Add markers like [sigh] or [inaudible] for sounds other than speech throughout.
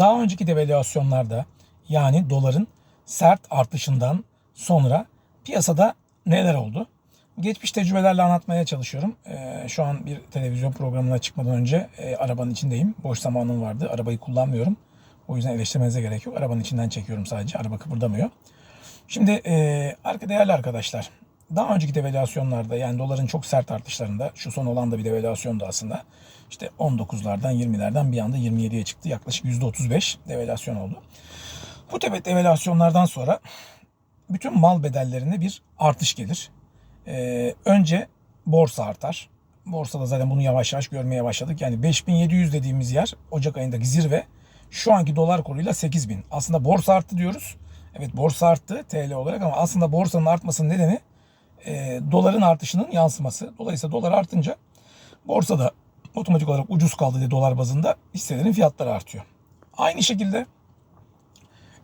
daha önceki devalüasyonlarda yani doların sert artışından sonra piyasada neler oldu? Geçmiş tecrübelerle anlatmaya çalışıyorum. Ee, şu an bir televizyon programına çıkmadan önce e, arabanın içindeyim. Boş zamanım vardı. Arabayı kullanmıyorum. O yüzden eleştirmenize gerek yok. Arabanın içinden çekiyorum sadece. Araba kıpırdamıyor. Şimdi e, arka değerli arkadaşlar. Daha önceki devalüasyonlarda yani doların çok sert artışlarında şu son olan da bir devalüasyondu aslında. İşte 19'lardan 20'lerden bir anda 27'ye çıktı. Yaklaşık %35 devalüasyon oldu. Bu tip devalüasyonlardan sonra bütün mal bedellerinde bir artış gelir. Ee, önce borsa artar. Borsada zaten bunu yavaş yavaş görmeye başladık. Yani 5700 dediğimiz yer Ocak ayındaki zirve şu anki dolar kuruyla 8000. Aslında borsa arttı diyoruz. Evet borsa arttı TL olarak ama aslında borsanın artmasının nedeni e, doların artışının yansıması. Dolayısıyla dolar artınca borsada otomatik olarak ucuz kaldı diye dolar bazında hisselerin fiyatları artıyor. Aynı şekilde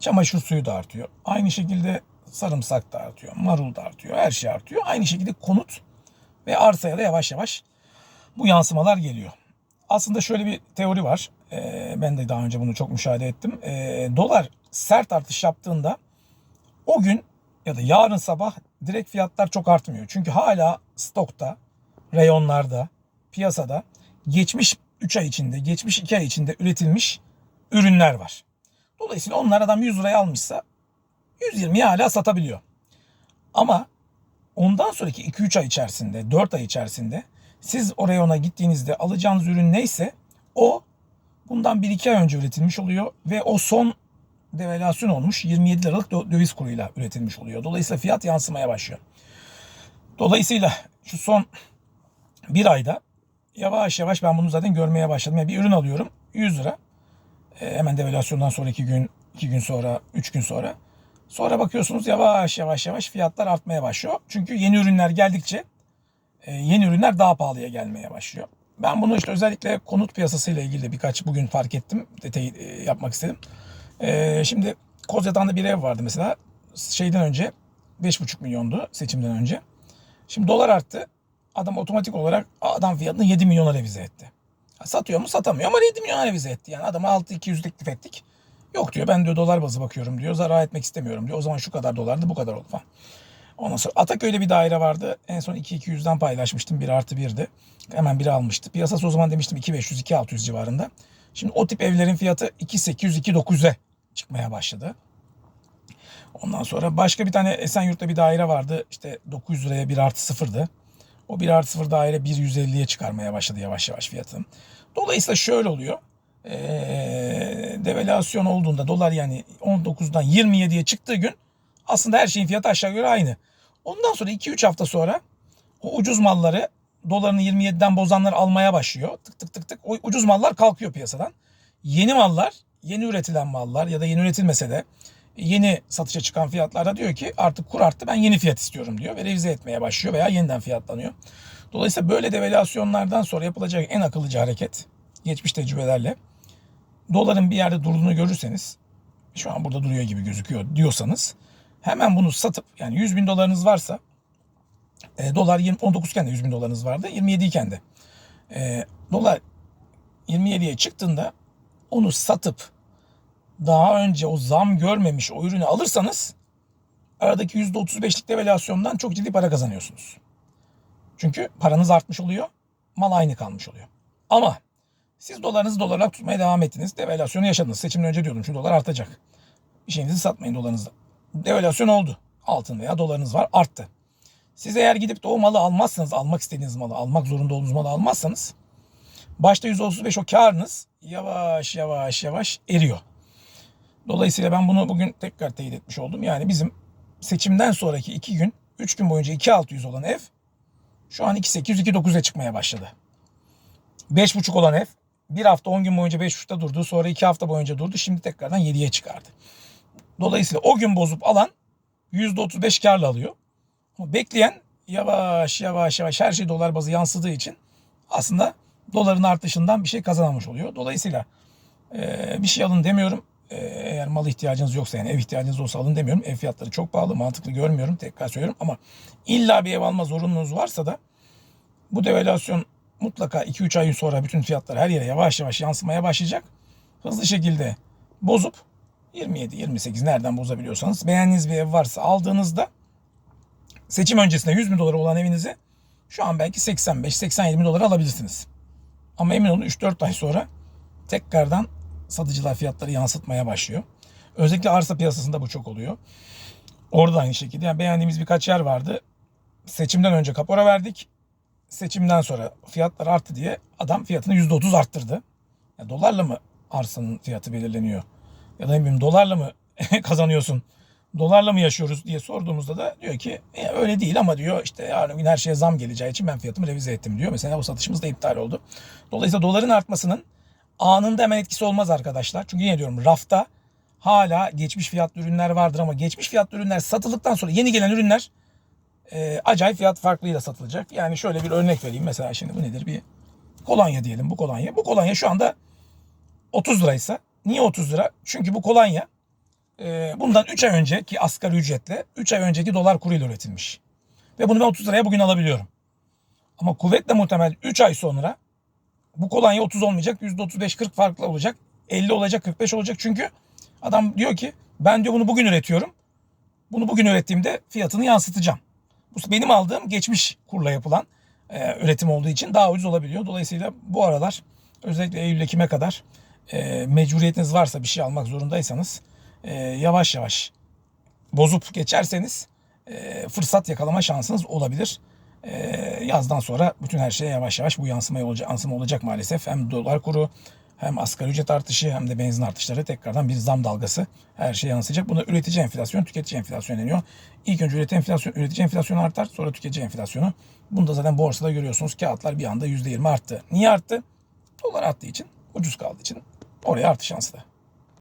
çamaşır suyu da artıyor. Aynı şekilde sarımsak da artıyor. Marul da artıyor. Her şey artıyor. Aynı şekilde konut ve arsaya da yavaş yavaş bu yansımalar geliyor. Aslında şöyle bir teori var. Ee, ben de daha önce bunu çok müşahede ettim. Ee, dolar sert artış yaptığında o gün ya da yarın sabah direkt fiyatlar çok artmıyor. Çünkü hala stokta, reyonlarda, piyasada geçmiş 3 ay içinde, geçmiş 2 ay içinde üretilmiş ürünler var. Dolayısıyla onlar adam 100 liraya almışsa 120'ye hala satabiliyor. Ama ondan sonraki 2-3 ay içerisinde, 4 ay içerisinde siz o reyona gittiğinizde alacağınız ürün neyse o bundan 1-2 ay önce üretilmiş oluyor ve o son devalüasyon olmuş 27 liralık dö- döviz kuruyla üretilmiş oluyor. Dolayısıyla fiyat yansımaya başlıyor. Dolayısıyla şu son bir ayda yavaş yavaş ben bunu zaten görmeye başladım. Yani bir ürün alıyorum 100 lira. E, hemen devalüasyondan sonra 2 gün, 2 gün sonra, 3 gün sonra. Sonra bakıyorsunuz yavaş yavaş yavaş fiyatlar artmaya başlıyor. Çünkü yeni ürünler geldikçe e, yeni ürünler daha pahalıya gelmeye başlıyor. Ben bunu işte özellikle konut piyasasıyla ilgili birkaç bugün fark ettim. Detayı e, yapmak istedim. E, şimdi Kozyatağ'da bir ev vardı mesela. Şeyden önce 5,5 milyondu seçimden önce. Şimdi dolar arttı. Adam otomatik olarak adam fiyatını 7 milyona revize etti. Satıyor mu satamıyor ama 7 milyona revize etti. Yani adama 6-200 teklif ettik. Yok diyor ben diyor dolar bazı bakıyorum diyor. Zarar etmek istemiyorum diyor. O zaman şu kadar dolardı bu kadar oldu falan. Ondan sonra Ataköy'de bir daire vardı. En son 2-200'den paylaşmıştım. 1 artı 1'di. Hemen biri almıştı. Piyasası o zaman demiştim 2-500-2-600 civarında. Şimdi o tip evlerin fiyatı 2-800-2-900'e çıkmaya başladı. Ondan sonra başka bir tane Esenyurt'ta bir daire vardı. İşte 900 liraya 1 artı 0'dı. O 1 artı 0 daire 1.150'ye çıkarmaya başladı yavaş yavaş fiyatını. Dolayısıyla şöyle oluyor. Ee, devalüasyon olduğunda dolar yani 19'dan 27'ye çıktığı gün aslında her şeyin fiyatı aşağı yukarı aynı. Ondan sonra 2-3 hafta sonra o ucuz malları dolarını 27'den bozanlar almaya başlıyor. Tık tık tık tık o ucuz mallar kalkıyor piyasadan. Yeni mallar, yeni üretilen mallar ya da yeni üretilmese de yeni satışa çıkan fiyatlarda diyor ki artık kur arttı ben yeni fiyat istiyorum diyor ve revize etmeye başlıyor veya yeniden fiyatlanıyor. Dolayısıyla böyle devalüasyonlardan sonra yapılacak en akıllıca hareket geçmiş tecrübelerle doların bir yerde durduğunu görürseniz şu an burada duruyor gibi gözüküyor diyorsanız hemen bunu satıp yani 100 bin dolarınız varsa e, dolar 20, 19 iken de 100 bin dolarınız vardı 27 iken de e, dolar 27'ye çıktığında onu satıp daha önce o zam görmemiş o ürünü alırsanız aradaki %35'lik devalüasyondan çok ciddi para kazanıyorsunuz. Çünkü paranız artmış oluyor, mal aynı kalmış oluyor. Ama siz dolarınızı dolar olarak tutmaya devam ettiniz. Devalüasyonu yaşadınız. Seçimden önce diyordum şu dolar artacak. Bir şeyinizi satmayın dolarınızda. Devalüasyon oldu. Altın veya dolarınız var arttı. Siz eğer gidip de o malı almazsanız, almak istediğiniz malı, almak zorunda olduğunuz malı almazsanız başta %35 o karınız yavaş yavaş yavaş eriyor. Dolayısıyla ben bunu bugün tekrar teyit etmiş oldum. Yani bizim seçimden sonraki 2 gün, 3 gün boyunca 2600 olan ev şu an 2800 2900'e çıkmaya başladı. 5,5 olan ev bir hafta 10 gün boyunca 5,5'ta durdu. Sonra 2 hafta boyunca durdu. Şimdi tekrardan 7'ye çıkardı. Dolayısıyla o gün bozup alan %35 karla alıyor. Bekleyen yavaş yavaş yavaş her şey dolar bazı yansıdığı için aslında doların artışından bir şey kazanamamış oluyor. Dolayısıyla bir şey alın demiyorum. E, eğer mal ihtiyacınız yoksa yani ev ihtiyacınız olsa alın demiyorum. Ev fiyatları çok pahalı mantıklı görmüyorum tekrar söylüyorum. Ama illa bir ev alma zorunluluğunuz varsa da bu devalüasyon mutlaka 2-3 ay sonra bütün fiyatlar her yere yavaş yavaş yansımaya başlayacak. Hızlı şekilde bozup 27-28 nereden bozabiliyorsanız beğendiğiniz bir ev varsa aldığınızda seçim öncesinde 100 bin dolara olan evinizi şu an belki 85-87 bin dolara alabilirsiniz. Ama emin olun 3-4 ay sonra tekrardan satıcılar fiyatları yansıtmaya başlıyor. Özellikle arsa piyasasında bu çok oluyor. Orada da aynı şekilde. Yani beğendiğimiz birkaç yer vardı. Seçimden önce kapora verdik. Seçimden sonra fiyatlar arttı diye adam fiyatını %30 arttırdı. Ya dolarla mı arsanın fiyatı belirleniyor? Ya da ne bileyim dolarla mı [laughs] kazanıyorsun? Dolarla mı yaşıyoruz diye sorduğumuzda da diyor ki "E, öyle değil ama diyor işte yarın gün her şeye zam geleceği için ben fiyatımı revize ettim diyor. Mesela o satışımız da iptal oldu. Dolayısıyla doların artmasının anında hemen etkisi olmaz arkadaşlar. Çünkü yine diyorum rafta hala geçmiş fiyatlı ürünler vardır ama geçmiş fiyatlı ürünler satıldıktan sonra yeni gelen ürünler e, acayip fiyat farklıyla satılacak. Yani şöyle bir örnek vereyim. Mesela şimdi bu nedir? Bir kolonya diyelim bu kolonya. Bu kolonya şu anda 30 liraysa niye 30 lira? Çünkü bu kolonya e, bundan 3 ay önceki asgari ücretle 3 ay önceki dolar kuruyla üretilmiş. Ve bunu ben 30 liraya bugün alabiliyorum. Ama kuvvetle muhtemel 3 ay sonra bu kolonya 30 olmayacak. %35-40 farklı olacak. 50 olacak, 45 olacak. Çünkü adam diyor ki ben diyor bunu bugün üretiyorum. Bunu bugün ürettiğimde fiyatını yansıtacağım. Bu benim aldığım geçmiş kurla yapılan e, üretim olduğu için daha ucuz olabiliyor. Dolayısıyla bu aralar özellikle Eylül Ekim'e kadar e, mecburiyetiniz varsa bir şey almak zorundaysanız e, yavaş yavaş bozup geçerseniz e, fırsat yakalama şansınız olabilir. E, yazdan sonra bütün her şeye yavaş yavaş bu yansıma olacak, yansıma olacak maalesef. Hem dolar kuru hem asgari ücret artışı hem de benzin artışları tekrardan bir zam dalgası her şeye yansıyacak. Buna üretici enflasyon, tüketici enflasyon deniyor. İlk önce üretici enflasyon, üretici enflasyonu artar sonra tüketici enflasyonu. Bunu da zaten borsada görüyorsunuz. Kağıtlar bir anda %20 arttı. Niye arttı? Dolar arttığı için, ucuz kaldığı için oraya artış yansıdı.